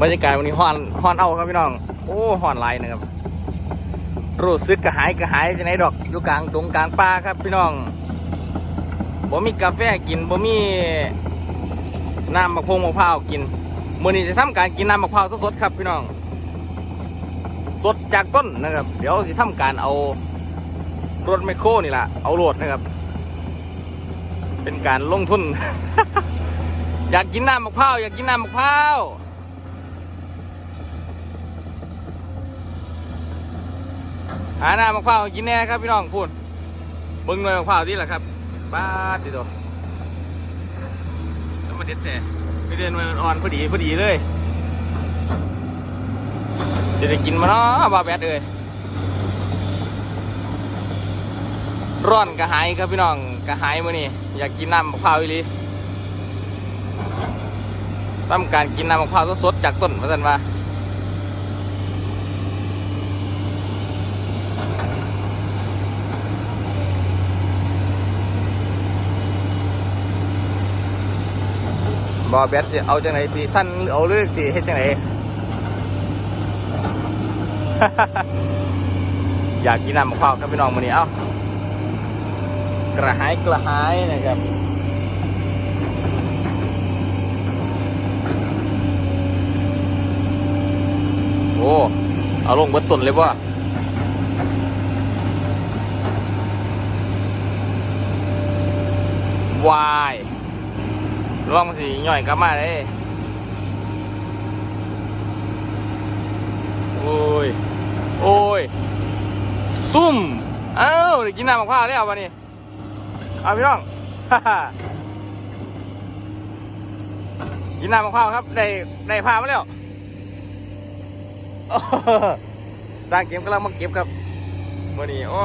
บรรยากาศวันนี้ฮ้อนฮ้อนเอาครับพี่น้อง โอ้ฮ้อนหลายนะครับ รู้สึกกระหายกระหายจะไหนดอกอยู่กลางตรงกลางป่าครับพี่น้องบ่มีกาแฟกินบ่มีน้ำมะพร้าวมะพร้าวกินมื้อนี้จะทำการกินน้ำมะพร้าวสดๆครับพี่น้อง สดจากต้นนะครับ เดี๋ยวจะทำการเอารถไมโครนี่แหละเอาโหลดนะครับ เป็นการลงทุน อยากกินน้ำมะพร้าวอยากกินน้ำมะพร้าว หาน้ำมะพร้าวกินแน่ครับพี่น้องพูดเบิ้งหน่วยมะพร้าวนี่แหละครับบ้าดดิโตแล้วมาเด็ดแต่ไม่เดินมาอ่อนพอดีพอดีเลยจะได้กินมาเนาะบาแบดเลยร้อนกระหายครับพี่น้องกระหายมื้อนี้อยากกินน้ำมะพร้าวอีหลีต้องการกินน้ำมะพร้าวสดๆจากต้นมาสันว่า บอแบทสิเอาจังไหนสีสั้นเอาเลือกสีเฮ็ดจังไหน อยากกินน้ำมะพร้าวครับพี่น้องมื้อนี้เอ้ากระหายกระหายนะครับโอ้เอาลงบิดต้นเลยป่ะวาย ลองสิย่อยกลับมาเลยโอ้ย โอ้ย ตุ้ม เอ้าได้กินน้ำมะพร้าวแล้ววันนี้ เอาพี่น้องกินน้ำมะพร้าวครับ ได้ได้พามาแล้วสร้างเก็บกำลังมาเก็บครับมื่อนี้อ้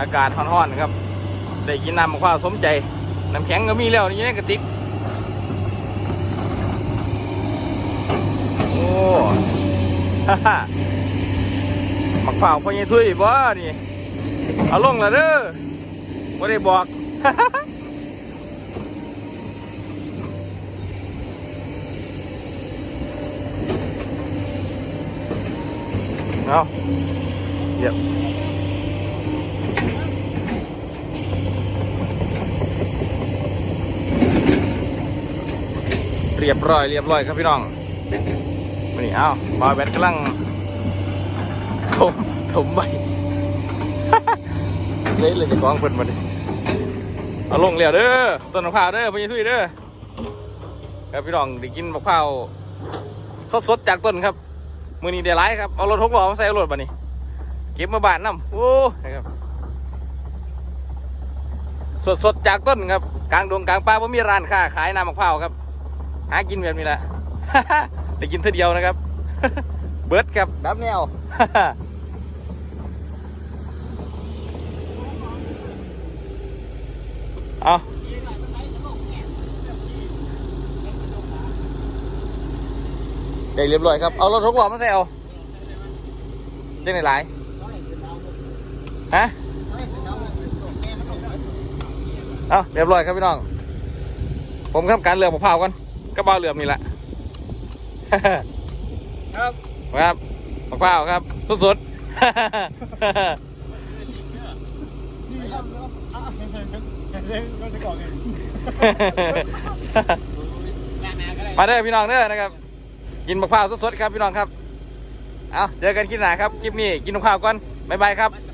อากาศร้อนๆครับ ได้กินน้ำมะพร้าวสมใจ น้ำแข็งก็มีแล้วนี่ในกระติก โอ้ฮ่าฮ่ามะพร้าพ่อใหญ่ทุยบ่นี่ เอาลงล้วเด้อไม่ได้บอกเอาเยี่ยม รียบร้อย เรียบร้อยครับพี่น้องมานี่เอาบอยแบตกำลังถมถมใบเละเลยจะกองเพิ่นมาดิเอาลงแล้วเด้อต้นมะพร้าวเด้อพี่ทุยเด้อครับพี่น้องได้กินมะพร้าวสดๆจากต้นครับมือนี้เดี๋ยวไล่ครับเอารถหกล้อมาใส่รถบันนี้เก็บมาบานน้ำโอ้นะครับสดสดๆจากต้นครับกลางดงกลางป่าผมมีร้านค้าขายน้ำมะพร้าวครับ หากินแบบนี้แหละ ได้กินเท่าเดียวนะครับ เบิร์ดครับดับแนวเอาได้เรียบร้อยครับ เอารถหกล้อมาใส่เอาเจ๊งไหนหลายฮะเอาเรียบร้อยครับพี่น้อง ผมทำการเลือกมะพร้าวก่อน กระเป๋าเหลือมนี่แหละ ครับครับมะพร้าวครับสุดนี่ครับอะเล่นก็จะก่อนเองๆมาเด้อพี่น้องเด้อนะครับ กินมะพร้าวสดๆครับพี่น้องครับ เอาเจอกันคลิปหน้าครับ คลิปนี้กินมะพร้าวก่อน บ๊ายบายครับสบาย